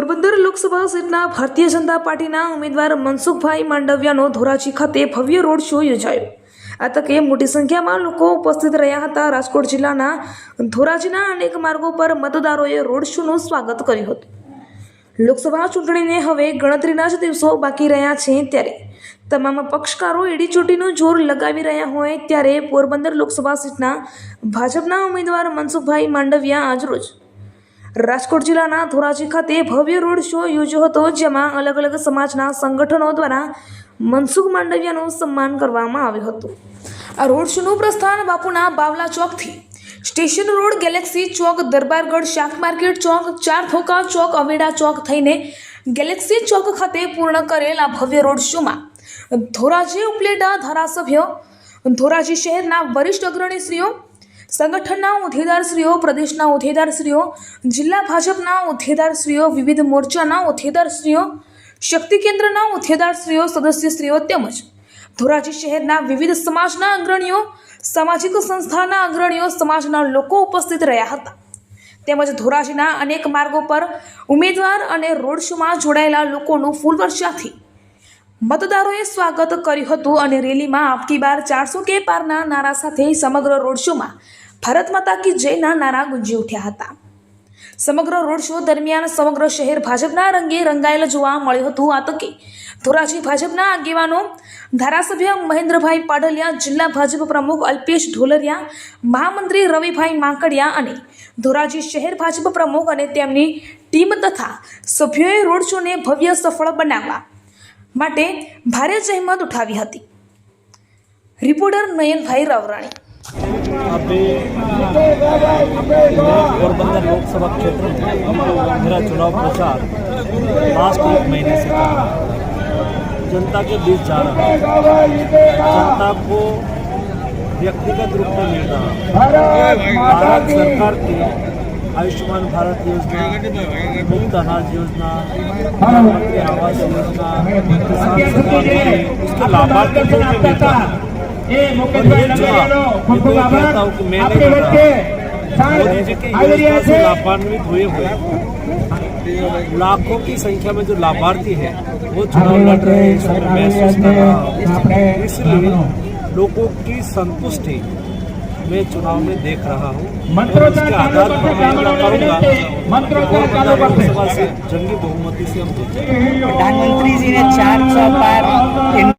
લોકસભા સીટના ભારતીય જનતા પાર્ટીના ઉમેદવાર મનસુખભાઈ માંડવિયાનો ધોરાજી ખાતે ભવ્ય રોડ શો યોજાયો. આ તકે મોટી સંખ્યામાં લોકો ઉપસ્થિત રહ્યા હતા. રાજકોટ જિલ્લાના ધોરાજીના અનેક માર્ગો પર મતદારોએ રોડ શોનું સ્વાગત કર્યું હતું. લોકસભા ચૂંટણીને હવે ગણતરીના જ દિવસો બાકી રહ્યા છે ત્યારે. તમામ પક્ષકારો એડીચોટીનું જોર લગાવી રહ્યા હોય ત્યારે પોરબંદર લોકસભા સીટના ભાજપના ઉમેદવાર મનસુખભાઈ માંડવિયા આજરોજ રાજકોટ જિલ્લાના ધોરાજી ખાતે ભવ્ય રોડ શો યોજ્યો હતો, જેમાં અલગ અલગ સમાજના સંગઠનો દ્વારા મનસુખ માંડવિયાનું સન્માન કરવામાં આવ્યું હતું. આ રોડ શોનું પ્રસ્થાન બાપુના બાવલા ચોકથી સ્ટેશન રોડ ગેલેક્સી ચોક, દરબારગઢ શાક માર્કેટ ચોક, ચાર થોકા ચોક, અવેડા ચોક થઈને ગેલેક્સી ચોક ખાતે પૂર્ણ કરેલ આ ભવ્ય રોડ શોમાં ધોરાજી ઉપલેટા ધારાસભ્ય, ધોરાજી શહેરના વરિષ્ઠ અગ્રણીશ્રીઓ સંગઠનના હોદ્દેદારશ્રીઓ પ્રદેશના હોદ્દેદારશ્રીઓ જિલ્લા ભાજપના હોદ્દેદારશ્રીઓ વિવિધ મોરચાના હોદ્દેદારશ્રીઓ શક્તિ કેન્દ્રના હોદ્દેદારશ્રીઓ સદસ્યશ્રીઓ તેમજ ધોરાજી શહેરના વિવિધ સમાજના અગ્રણીઓ, સામાજિક સંસ્થાના અગ્રણીઓ, સમાજના લોકો ઉપસ્થિત રહ્યા હતા. તેમજ ધોરાજીના અનેક માર્ગો પર ઉમેદવાર અને રોડ શોમાં જોડાયેલા લોકોનું ફૂલવર્ષાથી મતદારોએ સ્વાગત કર્યું હતું અને રેલીમાં આપકી બાર ચારસો કે પારના નારા સાથે સમગ્ર રોડ શોમાં ભારત માતા કી જયના નારા ગુંજી ઉઠ્યા હતા. સમગ્ર રોડ શો દરમિયાન સમગ્ર શહેર ભાજપના રંગે રંગાયેલ જોવા મળ્યું હતું. આ તકે ધોરાજી ભાજપના આગેવાનો ધારાસભ્ય મહેન્દ્રભાઈ પાડલિયા, જિલ્લા ભાજપ પ્રમુખ અલ્પેશ ઢોલરિયા, મહામંત્રી રવિભાઈ માંકડિયા અને ધોરાજી શહેર ભાજપ પ્રમુખ અને તેમની ટીમ તથા સભ્યોએ રોડ શોને ભવ્ય સફળ બનાવવા માટે ભારે જહેમત ઉઠાવી હતી. રિપોર્ટર નયનભાઈ રાવરાણી. पोरबंदर लोकसभा क्षेत्र में मेरा चुनाव प्रचार लास्ट एक महीने से कर रहा है। जनता के बीच जा रहा है। जनता को व्यक्तिगत रूप में मिल रहा है। भारत सरकार की आयुष्मान भारत योजना, मुफ़्त अनाज योजना, प्रधानमंत्री आवास योजना, किसान उसके लाभार्थी को है लाभान्वित हुए हुए। लाखों की संख्या में जो लाभार्थी है वो चुनाव लड़ रहे हैं महसूस कर रहा इसलिए लोगों की संतुष्टि मैं चुनाव में देख रहा हूँ। आधार पर मैं लोकसभा से जंगी बहुमति से हम जीतेंगे प्रधानमंत्री जी ने चार सौ पार